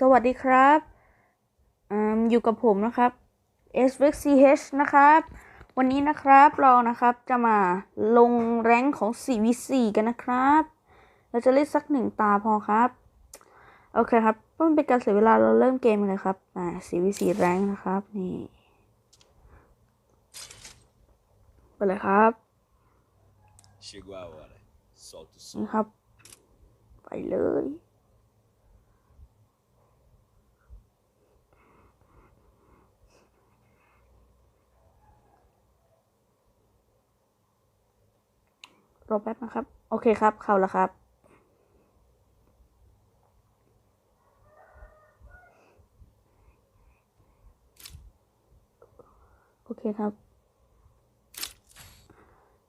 สวัสดีครับอืมอยู่กับผมนะครับ s v x h นะครับ วันนี้นะครับเรานะครับจะมาลงแรงค์ของ 4v4 กันนะครับ เราจะเล่นสักหนึ่งตาพอครับ โอเคครับเพื่อไม่เป็นการเสียเวลาเราเริ่มเกมกันเลยครับอ่า 4v4 แรงค์นะครับ นี่ ไปเลยครับ Chegou a hora. Solta o som. นี่ครับ ไปเลย รอแป๊บนะครับ โอเคครับ เข้าแล้วครับ โอเคครับ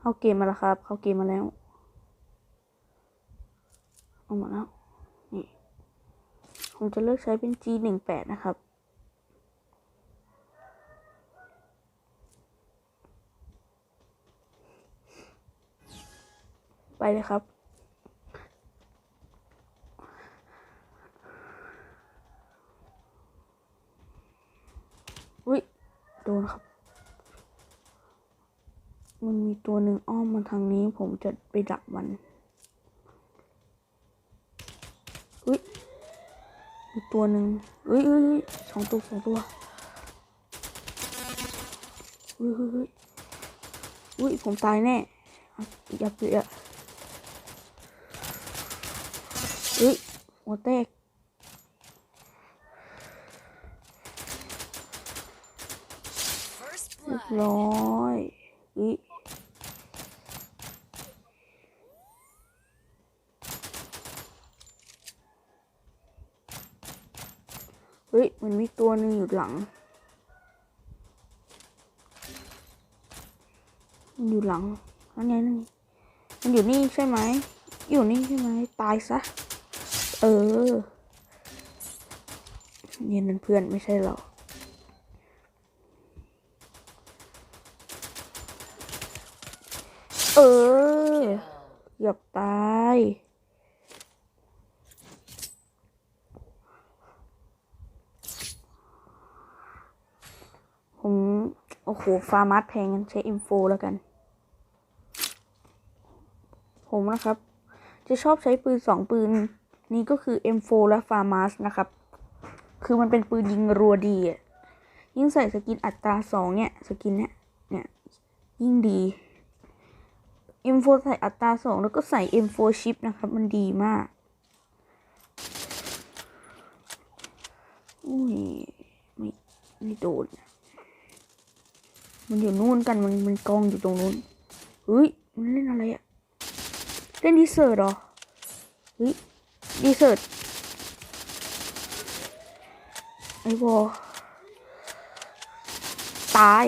เข้าเกมมาแล้วครับ เข้าเกมมาแล้วเอาหมดแล้ว นี่ ผมจะเลือกใช้เป็น G หนึ่งแปดนะครับ เลยครับ อุ้ยโดนครับ มันมีตัวหนึ่งอ้อมมาทางนี้ ผมจะไปดักมันอุ้ยมีตัวหนึ่งอุ้ยอุ้ยสองตัวสองตัวอุ้ยอุ้ยอุ้ยอุ้ยผมตายแน่อะอย่าเปลี่ย อุ้ยหัวแตกเรียบร้อยอุ้ยเฮ้ย มันมีตัวหนึ่งอยู่หลังมันอยู่หลังนั่นไงนั่นมันอยู่นี่ใช่ไหม อยู่นี่ใช่ไหม ตายซะ ออเนี่ยนั่นเพื่อนไม่ใช่หรอเออเกือบตายผมโอ้โหฟาร์มัสแพงกันใช้อินโฟแล้วกัน ผมนะครับ จะชอบใช้ปืนสองปืน นี้ก็คือ M4 และฟาร์มัสนะครับ คือมันเป็นปืนยิงรัวดียิ่งใส่สกินอัตราสองเนี่ย สกินเนี่ยเนี่ยยิ่งดี M4 ใส่อัตราสองแล้วก็ใส่ M4 ชิปนะครับ มันดีมากอุ้ยไม่ไม่โดน มันอยู่นู่นกันมันมันกองอยู่ตรงนู้นเฮ้ย มันเล่นอะไรอะเล่นดีเซอร์หรอเฮ้ย ดีเซอร์ไอ้บอตาย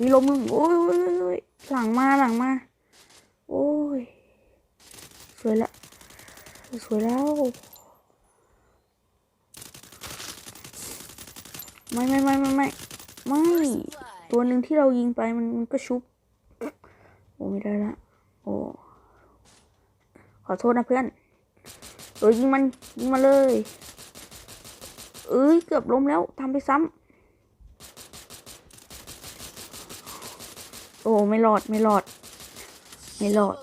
มีลมหนึ่งโอ้ยโอ้ยโอ้ยหลังมาหลังมา โอ้ย สวยละสวยแล้ว ไม่ไม่ไม่ไม่ไม่ไม่ ตัวหนึ่งที่เรายิงไปมันมันก็ชุบ โอ้ไม่ได้ละ โอ้ ขอโทษนะเพื่อน เออยิงมันยิงมาเลย เอ้ยเกือบล้มแล้วทำไปซ้ำโอ้ไม่รอดไม่รอด ไม่รอด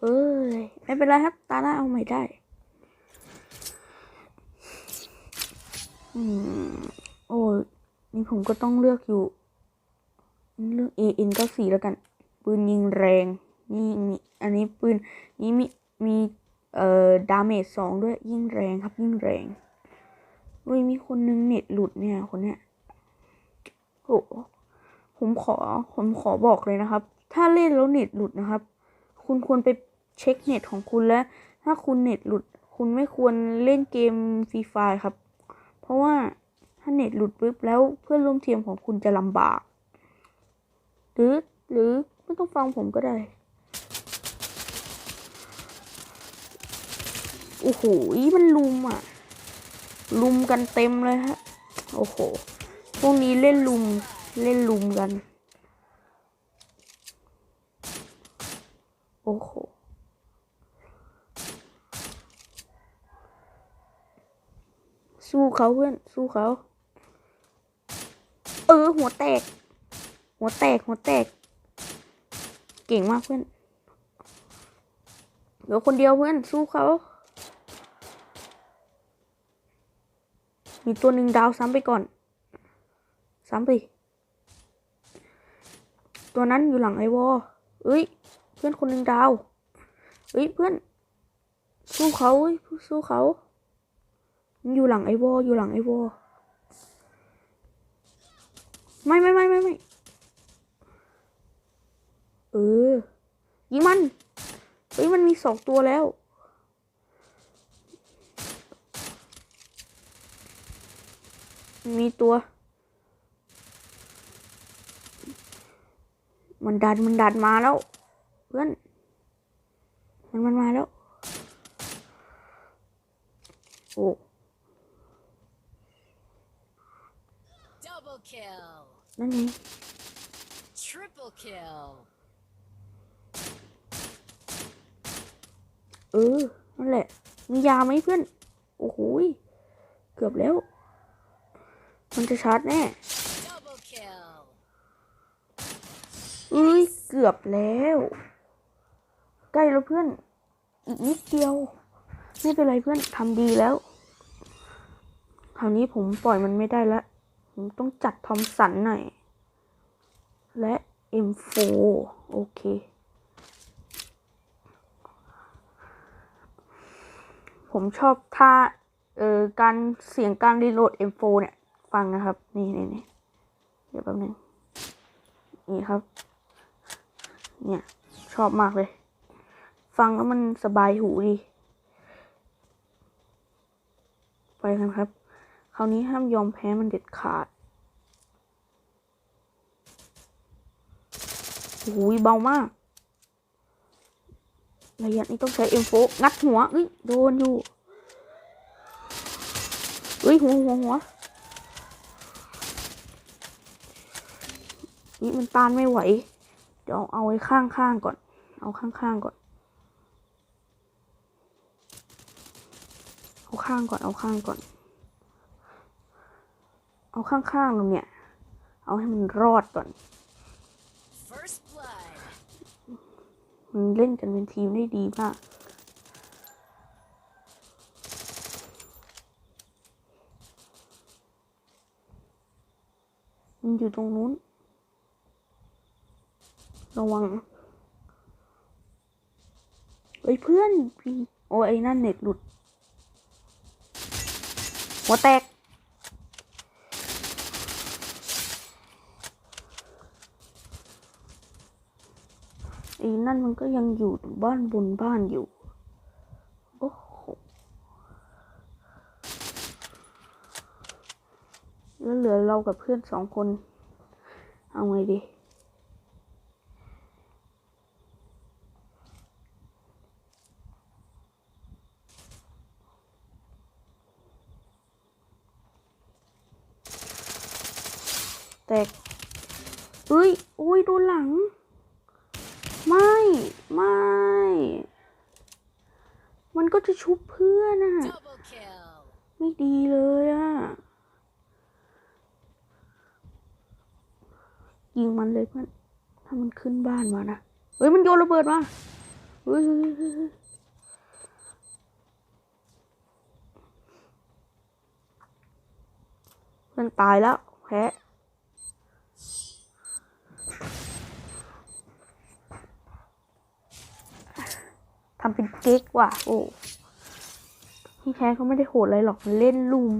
เอ้ยไม่เป็นไรครับ ตาหน้าเอาใหม่ได้อืมโอ้ยนี่ผมก็ต้องเลือกอยู่ เลือก A N ก็สี่แล้วกัน ปืนยิงแรง นี่มีอันนี้ปืนนี้มีมี เอ่อดาเมจสองด้วยยิ่งแรงครับยิ่งแรงเฮ้ยมีคนนึงเน็ตหลุดเนี่ยคนเนี้ยโอ้ผมขอผมขอบอกเลยนะครับ ถ้าเล่นแล้วเน็ตหลุดนะครับ คุณควรไปเช็คเน็ตของคุณและถ้าคุณเน็ตหลุด คุณไม่ควรเล่นเกมฟรีไฟครับ เพราะว่าถ้าเน็ตหลุดปุ๊บแล้วเพื่อนร่วมทีมของคุณจะลำบาก หรือหรือไม่ต้องฟังผมก็ได้ โอ้โหมันลุมอะ ลุมกันเต็มเลยฮะ โอ้โห พวกนี้เล่นลุม เล่นลุมกัน โอ้โห สู้เขาเพื่อน สู้เขา เออ หัวแตก หัวแตก หัวแตก เก่งมากเพื่อนเหลือคนเดียวเพื่อน สู้เขา มีตัวหนึ่งดาวซ้ำไปก่อน ซ้ำไป ตัวนั้นอยู่หลังไอวอเอ้ย เพื่อนคนหนึ่งดาว เอ้ย เพื่อน สู้เขาสู้เขามันอยู่หลังไอวออยู่หลังไอวอไม่ไม่ไม่ไม่ไม่เออยิงมันเฮ้ยมันมีสองตัวแล้ว มีตัว มันดันมันดันมาแล้ว เพื่อน มันมันมาแล้ว โอ้ Double kill. นั่นไง Triple kill. เออ นั่นแหละ มียาไหมเพื่อน โอ้โหยเกือบแล้ว มันจะชาร์จแน่ Double kill. เอ้ยเกือบแล้ว ใกล้แล้วเพื่อน อีกนิดเดียว ไม่เป็นไรเพื่อนทำดีแล้วคราวนี้ผมปล่อยมันไม่ได้แล้ว ผมต้องจัดทอมสันหน่อย และ M4 โอเค ผมชอบท่าเอ่อการเสียงการรีโหลด M4 เนี่ย ฟังนะครับ นี่นี่นี่เดี๋ยวแป๊บนึงนี่ครับ เนี่ยชอบมากเลย ฟังแล้วมันสบายหูดี ไปกันครับ คราวนี้ห้ามยอมแพ้มันเด็ดขาดโอ้โหเบามากระยะนี้ต้องใช้เอ็มโฟงัดหัวเอ้ยโดนอยู่เอ้ยหัวหัวหัว นี่มันต้านไม่ไหว เดี๋ยวเอาไว้ข้างข้างๆก่อน เอาข้างข้างๆก่อน เอาข้างก่อน เอาข้างก่อน เอาข้างข้างๆตรงเนี่ย เอาให้มันรอดก่อน First blood. มันเล่นกันเป็นทีมได้ดีมากมันอยู่ตรงนู้น ระวังเฮ้ยเพื่อนพี่โอ้ไอ้นั่นเน็ตหลุด หัวแตก ไอ้นั่นมันก็ยังอยู่บ้านบนบ้านอยู่ โอ้โห แล้วเหลือเรากับเพื่อนสองคน เอาไงดี แตกเอ้ยอุ้ยโดนหลัง ไม่ ไม่ มันก็จะชุบเพื่อนอะไม่ดีเลยอะยิงมันเลยเพื่อน ถ้ามันขึ้นบ้านมานะ เฮ้ย มันโยนระเบิดมาเฮ้ยเฮ้ยเฮ้ยเฮ้ยเพื่อนตายแล้วแพ้ ทำเป็นเก๊กว่ะ โอ้ที่แท้เขาไม่ได้โหดอะไรหรอกมันเล่นลุม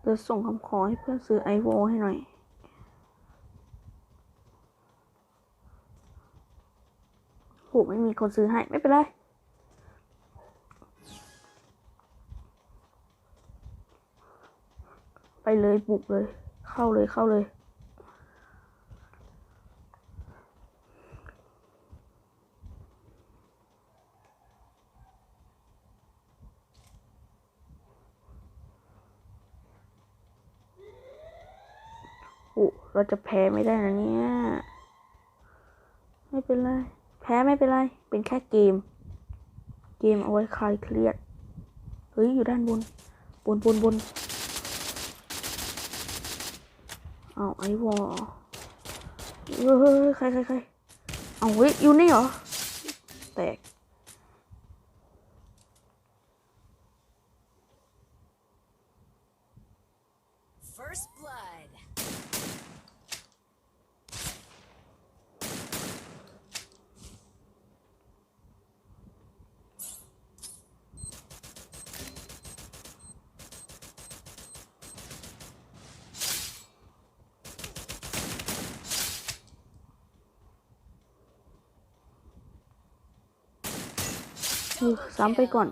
เดี๋ยวส่งคำขอให้เพื่อนซื้อไอโวให้หน่อยโหไม่มีคนซื้อให้ ไม่เป็นไร เลยบุกเลย เข้าเลยเข้าเลยอ้เราจะแพ้ไม่ได้นะเนี่ย ไม่เป็นไร แพ้ไม่เป็นไร เป็นแค่เกม เกมเอาไว้คลายเครียด เฮ้ย อยู่ด้านบน บนบนบน เอาไอ้วอเฮ้ยเฮ้ยเฮ้ยใครใครใครเอาเฮ้ยอยู่นี่เหรอ แตก เออซ้ำไปก่อน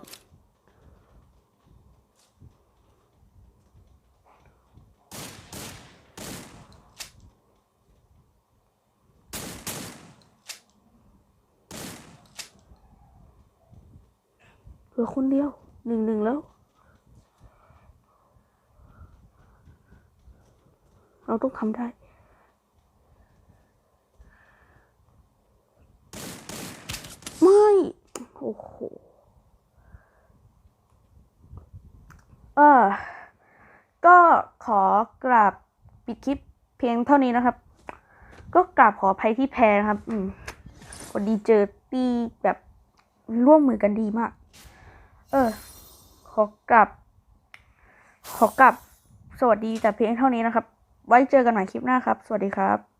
เหลือคนเดียวหนึ่งหนึ่งแล้ว เราต้องทำได้ ไม่ โอ้โห เออ ก็ขอ กราบปิดคลิปเพียงเท่านี้นะครับ ก็กราบขออภัยที่แพ้นะครับ อืมคนดีเจอตีแบบร่วมมือกันดีมาก เออ ขอกลับ ขอกลับ สวัสดีแต่เพียงเท่านี้นะครับ ไว้เจอกันใหม่คลิปหน้าครับ สวัสดีครับ